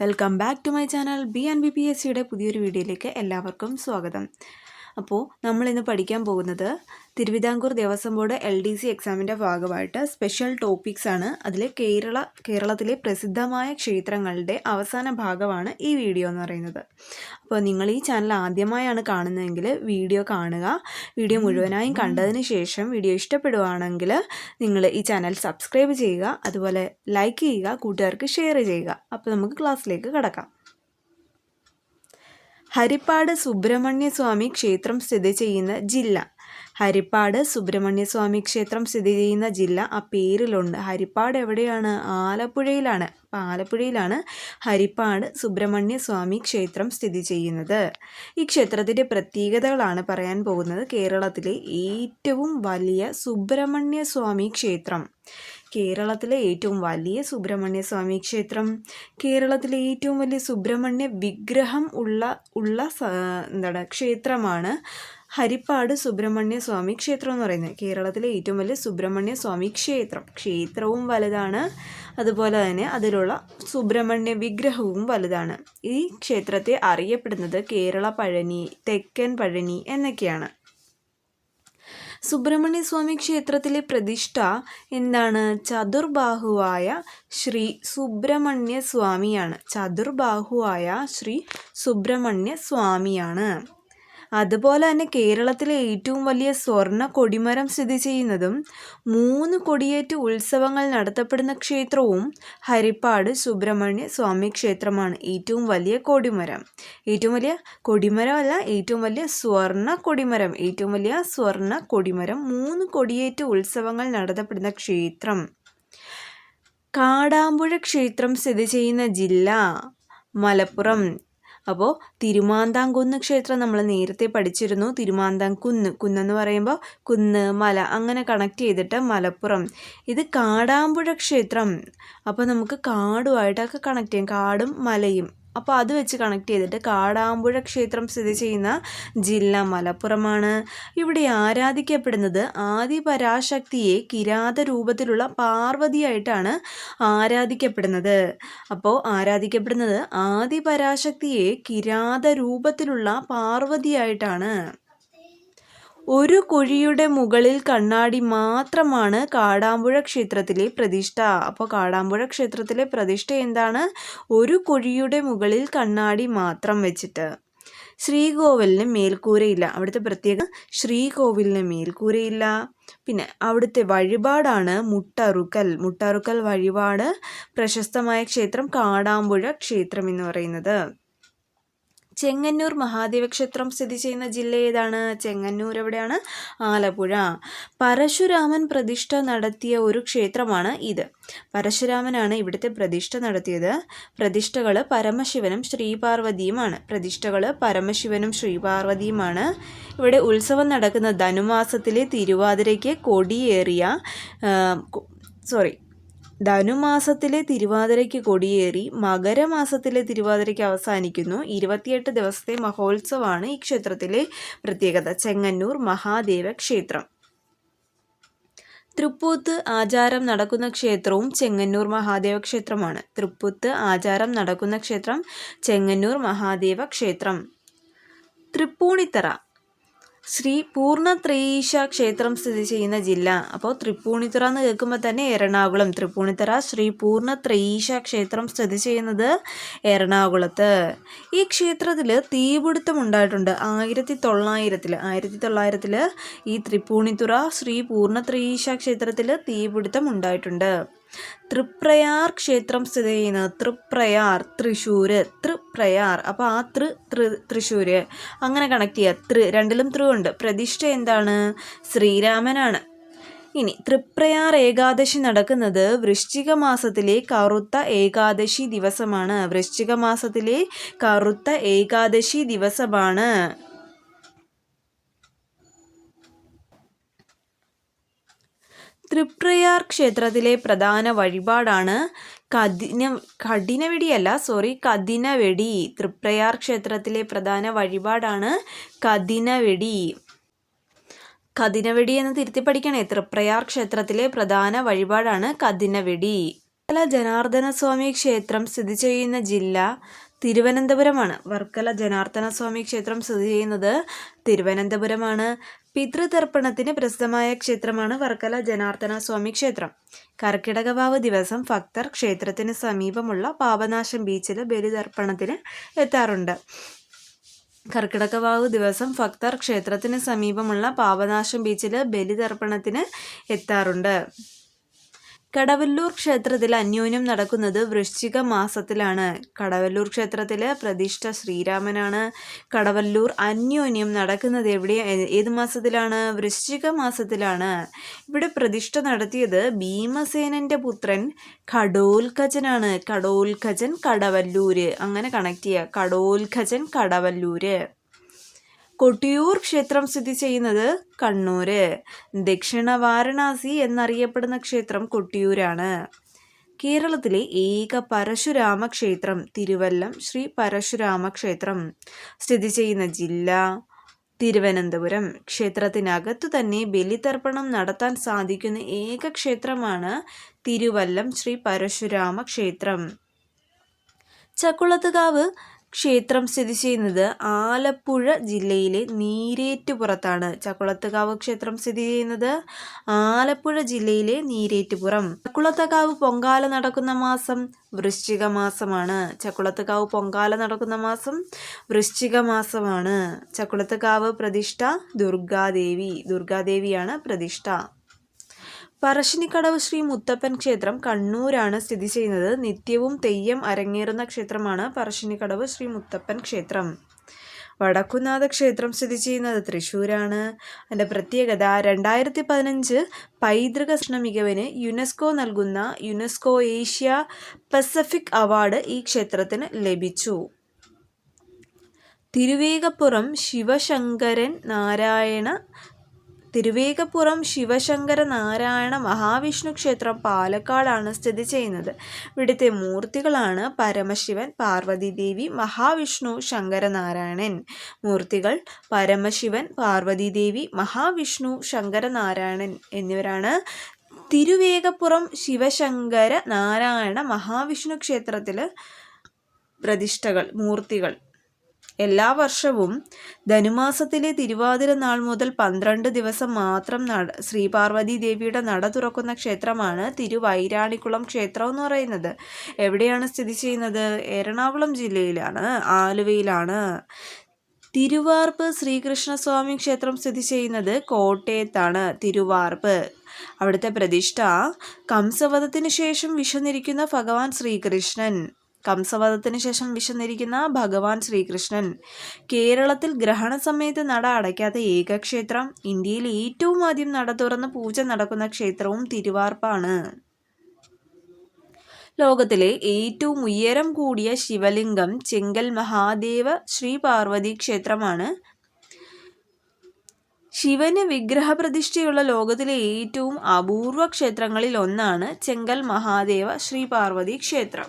Welcome back to my channel B and B P S സിയുടെ പുതിയൊരു വീഡിയോയിലേക്ക് എല്ലാവർക്കും സ്വാഗതം. അപ്പോൾ നമ്മളിന്ന് പഠിക്കാൻ പോകുന്നത് Thiruvithamkoor Devaswom board L D C എക്സാമിന്റെ ഭാഗമായിട്ട് സ്പെഷ്യൽ ടോപ്പിക്സ് ആണ്. അതിൽ കേരള കേരളത്തിലെ പ്രസിദ്ധമായ ക്ഷേത്രങ്ങളുടെ അവസാന ഭാഗമാണ് ഈ വീഡിയോ എന്ന് പറയുന്നത്. അപ്പോൾ നിങ്ങൾ ഈ ചാനൽ ആദ്യമായാണ് കാണുന്നതെങ്കിൽ വീഡിയോ കാണുക. വീഡിയോ മുഴുവനായും കണ്ടതിന് ശേഷം വീഡിയോ ഇഷ്ടപ്പെടുകയാണെങ്കിൽ നിങ്ങൾ ഈ ചാനൽ സബ്സ്ക്രൈബ് ചെയ്യുക. അതുപോലെ ലൈക്ക് ചെയ്യുക. കൂട്ടുകാർക്ക് ഷെയർ ചെയ്യുക. അപ്പോൾ നമുക്ക് ക്ലാസ്സിലേക്ക് കടക്കാം. ഹരിപ്പാട് സുബ്രഹ്മണ്യസ്വാമി ക്ഷേത്രം സ്ഥിതി ചെയ്യുന്ന ജില്ല. ഹരിപ്പാട് സുബ്രഹ്മണ്യസ്വാമി ക്ഷേത്രം സ്ഥിതി ചെയ്യുന്ന ജില്ല ആ പേരിലുണ്ട്. ഹരിപ്പാട് എവിടെയാണ്? ആലപ്പുഴയിലാണ്. അപ്പം ആലപ്പുഴയിലാണ് ഹരിപ്പാട് സുബ്രഹ്മണ്യസ്വാമി ക്ഷേത്രം സ്ഥിതി ചെയ്യുന്നത്. ഈ ക്ഷേത്രത്തിന്റെ പ്രത്യേകതകളാണ് പറയാൻ പോകുന്നത് കേരളത്തിലെ ഏറ്റവും വലിയ സുബ്രഹ്മണ്യസ്വാമി ക്ഷേത്രം. കേരളത്തിലെ ഏറ്റവും വലിയ സുബ്രഹ്മണ്യ സ്വാമി ക്ഷേത്രം. കേരളത്തിലെ ഏറ്റവും വലിയ സുബ്രഹ്മണ്യ വിഗ്രഹം ഉള്ള ഉള്ള എന്താണ് ക്ഷേത്രമാണ് ഹരിപ്പാട് സുബ്രഹ്മണ്യ സ്വാമി ക്ഷേത്രം എന്ന് പറയുന്നത്. കേരളത്തിലെ ഏറ്റവും വലിയ സുബ്രഹ്മണ്യ സ്വാമി ക്ഷേത്രം. ക്ഷേത്രവും വലുതാണ്. അതുപോലെ തന്നെ അതിലുള്ള സുബ്രഹ്മണ്യ വിഗ്രഹവും വലുതാണ്. ഈ ക്ഷേത്രത്തെ അറിയപ്പെടുന്നത് കേരള പഴനി തെക്കൻ പഴനി എന്നൊക്കെയാണ്. സുബ്രഹ്മണ്യ സ്വാമി ക്ഷേത്രത്തിലെ പ്രതിഷ്ഠ എന്താണ്? ചതുർബാഹുവായ ശ്രീ സുബ്രഹ്മണ്യ സ്വാമിയാണ്. ചതുർബാഹുവായ ശ്രീ സുബ്രഹ്മണ്യ സ്വാമിയാണ്. അതുപോലെ തന്നെ കേരളത്തിലെ ഏറ്റവും വലിയ സ്വർണ കൊടിമരം സ്ഥിതി ചെയ്യുന്നതും മൂന്ന് കൊടിയേറ്റ് ഉത്സവങ്ങൾ നടത്തപ്പെടുന്ന ക്ഷേത്രവും ഹരിപ്പാട് സുബ്രഹ്മണ്യ സ്വാമി ക്ഷേത്രമാണ് ഏറ്റവും വലിയ കൊടിമരം. ഏറ്റവും വലിയ കൊടിമരമല്ല ഏറ്റവും വലിയ സ്വർണ കൊടിമരം. ഏറ്റവും വലിയ സ്വർണ കൊടിമരം മൂന്ന് കൊടിയേറ്റ് ഉത്സവങ്ങൾ നടത്തപ്പെടുന്ന ക്ഷേത്രം. കാടാമ്പുഴ ക്ഷേത്രം സ്ഥിതി ചെയ്യുന്ന ജില്ല മലപ്പുറം. അപ്പോൾ തിരുമാന്താംകുന്ന് ക്ഷേത്രം നമ്മൾ നേരത്തെ പഠിച്ചിരുന്നു. തിരുമാന്താംകുന്ന് കുന്നെന്ന് പറയുമ്പോൾ കുന്ന് മല അങ്ങനെ കണക്ട് ചെയ്തിട്ട് മലപ്പുറം. ഇത് കാടാമ്പുഴ ക്ഷേത്രം. അപ്പോൾ നമുക്ക് കാടുമായിട്ടൊക്കെ കണക്ട് ചെയ്യാം. കാടും മലയും. അപ്പോൾ അത് വെച്ച് കണക്ട് ചെയ്തിട്ട് കാടാമ്പുഴ ക്ഷേത്രം സ്ഥിതി ചെയ്യുന്ന ജില്ല മലപ്പുറമാണ്. ഇവിടെ ആരാധിക്കപ്പെടുന്നത് ആദി പരാശക്തിയെ കിരാത രൂപത്തിലുള്ള പാർവതിയായിട്ടാണ് ആരാധിക്കപ്പെടുന്നത്. അപ്പോൾ ആരാധിക്കപ്പെടുന്നത് ആദി പരാശക്തിയെ കിരാത രൂപത്തിലുള്ള പാർവതിയായിട്ടാണ്. ഒരു കുഴിയുടെ മുകളിൽ കണ്ണാടി മാത്രമാണ് കാടാമ്പുഴ ക്ഷേത്രത്തിലെ പ്രതിഷ്ഠ. അപ്പോൾ കാടാമ്പുഴ ക്ഷേത്രത്തിലെ പ്രതിഷ്ഠ എന്താണ്? ഒരു കുഴിയുടെ മുകളിൽ കണ്ണാടി മാത്രം വെച്ചിട്ട്. ശ്രീകോവിലിന് മേൽക്കൂരയില്ല. അവിടുത്തെ പ്രത്യേക ശ്രീകോവിലിന് മേൽക്കൂരയില്ല. പിന്നെ അവിടുത്തെ വഴിപാടാണ് മുട്ടറുക്കൽ. മുട്ടറുക്കൽ വഴിപാട് പ്രശസ്തമായ ക്ഷേത്രം കാടാമ്പുഴ ക്ഷേത്രം എന്ന് പറയുന്നത്. ചെങ്ങന്നൂർ മഹാദേവ ക്ഷേത്രം സ്ഥിതി ചെയ്യുന്ന ജില്ല ഏതാണ്? ചെങ്ങന്നൂർ എവിടെയാണ്? ആലപ്പുഴ. പരശുരാമൻ പ്രതിഷ്ഠ നടത്തിയ ഒരു ക്ഷേത്രമാണ് ഇത്. പരശുരാമനാണ് ഇവിടുത്തെ പ്രതിഷ്ഠ നടത്തിയത്. പ്രതിഷ്ഠകൾ പരമശിവനും ശ്രീപാർവതിയുമാണ്. പ്രതിഷ്ഠകൾ പരമശിവനും ശ്രീപാർവതിയുമാണ്. ഇവിടെ ഉത്സവം നടക്കുന്ന ധനുമാസത്തിലെ തിരുവാതിരയ്ക്ക് കൊടിയേറിയ സോറി ധനുമാസത്തിലെ തിരുവാതിരയ്ക്ക് കൊടിയേറി മകരമാസത്തിലെ തിരുവാതിരയ്ക്ക് അവസാനിക്കുന്നു. ഇരുപത്തിയെട്ട് ദിവസത്തെ മഹോത്സവമാണ് ഈ ക്ഷേത്രത്തിലെ പ്രത്യേകത. ചെങ്ങന്നൂർ മഹാദേവ ക്ഷേത്രം തൃപ്പൂത്ത് ആചാരം നടക്കുന്ന ക്ഷേത്രവും ചെങ്ങന്നൂർ മഹാദേവ ക്ഷേത്രമാണ് തൃപ്പൂത്ത് ആചാരം നടക്കുന്ന ക്ഷേത്രം ചെങ്ങന്നൂർ മഹാദേവ ക്ഷേത്രം തൃപ്പൂണിത്തറ. ശ്രീ പൂർണത്രയീശ ക്ഷേത്രം സ്ഥിതി ചെയ്യുന്ന ജില്ല. അപ്പോൾ തൃപ്പൂണിത്തുറ എന്ന് കേൾക്കുമ്പോൾ തന്നെ എറണാകുളം. തൃപ്പൂണിത്തുറ ശ്രീ പൂർണത്രയീശ ക്ഷേത്രം സ്ഥിതി ചെയ്യുന്നത് എറണാകുളത്ത്. ഈ ക്ഷേത്രത്തിൽ തീപിടുത്തം ഉണ്ടായിട്ടുണ്ട്. ആയിരത്തി തൊള്ളായിരത്തിൽ ആയിരത്തി തൊള്ളായിരത്തിൽ ഈ തൃപ്പൂണിത്തുറ ശ്രീ പൂർണത്രയീശ ക്ഷേത്രത്തിൽ തീപിടുത്തം ഉണ്ടായിട്ടുണ്ട്. തൃപ്രയാർ ക്ഷേത്രം സ്ഥിതി ചെയ്യുന്നത് തൃപ്രയാർ തൃശ്ശൂർ തൃപ്രയാർ. അപ്പോൾ ആ തൃ തൃ തൃശ്ശൂർ അങ്ങനെ കണക്ട് ചെയ്യുക തൃ രണ്ടിലും തൃ ഉണ്ട്. പ്രതിഷ്ഠ എന്താണ്? ശ്രീരാമനാണ്. ഇനി തൃപ്രയാർ ഏകാദശി നടക്കുന്നത് വൃശ്ചിക മാസത്തിലെ കറുത്ത ഏകാദശി ദിവസമാണ്. വൃശ്ചിക മാസത്തിലെ കറുത്ത ഏകാദശി ദിവസമാണ്. തൃപ്രയാർ ക്ഷേത്രത്തിലെ പ്രധാന വഴിപാടാണ് കദിന കഠിനവെടിയല്ല സോറി കദിനവെടി തൃപ്രയാർ ക്ഷേത്രത്തിലെ പ്രധാന വഴിപാടാണ് കദിനവെടി കദിനവെടി എന്ന് തിരുത്തി പഠിക്കണേ തൃപ്രയാർ ക്ഷേത്രത്തിലെ പ്രധാന വഴിപാടാണ് കദിനവെടി വർക്കല ജനാർദ്ദന സ്വാമി ക്ഷേത്രം സ്ഥിതി ചെയ്യുന്ന ജില്ല തിരുവനന്തപുരമാണ്. വർക്കല ജനാർദ്ദന സ്വാമി ക്ഷേത്രം സ്ഥിതി ചെയ്യുന്നത് തിരുവനന്തപുരമാണ്. പിതൃതർപ്പണത്തിന് പ്രസിദ്ധമായ ക്ഷേത്രമാണ് വർക്കല ജനാർദ്ദന സ്വാമി ക്ഷേത്രം. കർക്കിടകവാവ് ദിവസം ഭക്തർ ക്ഷേത്രത്തിന് സമീപമുള്ള പാപനാശം ബീച്ചിൽ ബലിതർപ്പണത്തിന് എത്താറുണ്ട്. കർക്കിടകവാവ് ദിവസം ഭക്തർ ക്ഷേത്രത്തിന് സമീപമുള്ള പാപനാശം ബീച്ചിൽ ബലിതർപ്പണത്തിന് എത്താറുണ്ട്. കടവല്ലൂർ ക്ഷേത്രത്തിൽ അന്യോന്യം നടക്കുന്നത് വൃശ്ചിക മാസത്തിലാണ്. കടവല്ലൂർ ക്ഷേത്രത്തിൽ പ്രതിഷ്ഠ ശ്രീരാമനാണ്. കടവല്ലൂർ അന്യോന്യം നടക്കുന്നത് എവിടെ? ഏത് മാസത്തിലാണ്? വൃശ്ചിക മാസത്തിലാണ്. ഇവിടെ പ്രതിഷ്ഠ നടത്തിയത് ഭീമസേനന്റെ പുത്രൻ കടോൽഖജനാണ്. കടോൽഖജൻ കടവല്ലൂര്. അങ്ങനെ കണക്ട് ചെയ്യുക കടോൽഖജൻ കടവല്ലൂര്. കൊട്ടിയൂർ ക്ഷേത്രം സ്ഥിതി ചെയ്യുന്നത് കണ്ണൂര്. ദക്ഷിണ വാരണാസി എന്നറിയപ്പെടുന്ന ക്ഷേത്രം കൊട്ടിയൂരാണ്. കേരളത്തിലെ ഏക പരശുരാമ ക്ഷേത്രം തിരുവല്ലം ശ്രീ പരശുരാമ ക്ഷേത്രം. സ്ഥിതി ചെയ്യുന്ന ജില്ല തിരുവനന്തപുരം. ക്ഷേത്രത്തിനകത്തു തന്നെ ബലിതർപ്പണം നടത്താൻ സാധിക്കുന്ന ഏക ക്ഷേത്രമാണ് തിരുവല്ലം ശ്രീ പരശുരാമ ക്ഷേത്രം. ചക്കുളത്തുകാവ് ക്ഷേത്രം സ്ഥിതി ചെയ്യുന്നത് ആലപ്പുഴ ജില്ലയിലെ നീരേറ്റുപുറത്താണ്. ചക്കുളത്തുകാവ് ക്ഷേത്രം സ്ഥിതി ചെയ്യുന്നത് ആലപ്പുഴ ജില്ലയിലെ നീരേറ്റുപുറം. ചക്കുളത്തുകാവ് പൊങ്കാല നടക്കുന്ന മാസം വൃശ്ചിക മാസമാണ്. ചക്കുളത്തുകാവ് പൊങ്കാല നടക്കുന്ന മാസം വൃശ്ചിക മാസമാണ്. ചക്കുളത്തുകാവ് പ്രതിഷ്ഠ ദുർഗാദേവി. ദുർഗാദേവിയാണ് പ്രതിഷ്ഠ. പറശ്ശിനിക്കടവ് ശ്രീ മുത്തപ്പൻ ക്ഷേത്രം കണ്ണൂരാണ് സ്ഥിതി ചെയ്യുന്നത്. നിത്യവും തെയ്യം അരങ്ങേറുന്ന ക്ഷേത്രമാണ് പറശ്ശിനിക്കടവ് ശ്രീ മുത്തപ്പൻ ക്ഷേത്രം. വടക്കുന്നാഥ ക്ഷേത്രം സ്ഥിതി ചെയ്യുന്നത് തൃശ്ശൂരാണ്. അതിന്റെ പ്രത്യേകത രണ്ടായിരത്തി പതിനഞ്ച് പൈതൃക മികവിന് യുനെസ്കോ നൽകുന്ന യുനെസ്കോ ഏഷ്യ പസഫിക് അവാർഡ് ഈ ക്ഷേത്രത്തിന് ലഭിച്ചു. തിരുവേഗപ്പുറം ശിവശങ്കരൻ നാരായണ തിരുവേഗപ്പുറം ശിവശങ്കര നാരായണ മഹാവിഷ്ണു ക്ഷേത്രം പാലക്കാടാണ് സ്ഥിതി ചെയ്യുന്നത്. ഇവിടുത്തെ മൂർത്തികളാണ് പരമശിവൻ പാർവതീദേവി മഹാവിഷ്ണു ശങ്കരനാരായണൻ. മൂർത്തികൾ പരമശിവൻ പാർവതീദേവി മഹാവിഷ്ണു ശങ്കരനാരായണൻ എന്നിവരാണ്. തിരുവേഗപ്പുറം ശിവശങ്കര നാരായണ മഹാവിഷ്ണു ക്ഷേത്രത്തിൽ പ്രതിഷ്ഠകൾ മൂർത്തികൾ. എല്ലാ വർഷവും ധനുമാസത്തിലെ തിരുവാതിര നാൾ മുതൽ പന്ത്രണ്ട് ദിവസം മാത്രം നട ശ്രീപാർവതി ദേവിയുടെ നട തുറക്കുന്ന ക്ഷേത്രമാണ് തിരുവൈരാണിക്കുളം ക്ഷേത്രം എന്ന് പറയുന്നത്. എവിടെയാണ് സ്ഥിതി ചെയ്യുന്നത്? എറണാകുളം ജില്ലയിലാണ് ആലുവയിലാണ്. തിരുവാർപ്പ് ശ്രീകൃഷ്ണസ്വാമി ക്ഷേത്രം സ്ഥിതി ചെയ്യുന്നത് കോട്ടയത്താണ് തിരുവാർപ്പ്. അവിടുത്തെ പ്രതിഷ്ഠ കംസവധത്തിന് ശേഷം വിശന്നിരിക്കുന്ന ഭഗവാൻ ശ്രീകൃഷ്ണൻ. കംസവധത്തിന് ശേഷം വിശന്നിരിക്കുന്ന ഭഗവാൻ ശ്രീകൃഷ്ണൻ. കേരളത്തിൽ ഗ്രഹണ സമയത്ത് നട അടയ്ക്കാത്ത ഏക ക്ഷേത്രം ഇന്ത്യയിൽ ഏറ്റവും ആദ്യം നട തുറന്ന് പൂജ നടക്കുന്ന ക്ഷേത്രവും തിരുവാർപ്പാണ്. ലോകത്തിലെ ഏറ്റവും ഉയരം കൂടിയ ശിവലിംഗം ചെങ്കൽ മഹാദേവ ശ്രീ പാർവതി ക്ഷേത്രമാണ്. ശിവന് വിഗ്രഹപ്രതിഷ്ഠയുള്ള ലോകത്തിലെ ഏറ്റവും അപൂർവ ക്ഷേത്രങ്ങളിൽ ഒന്നാണ് ചെങ്കൽ മഹാദേവ ശ്രീ പാർവതി ക്ഷേത്രം.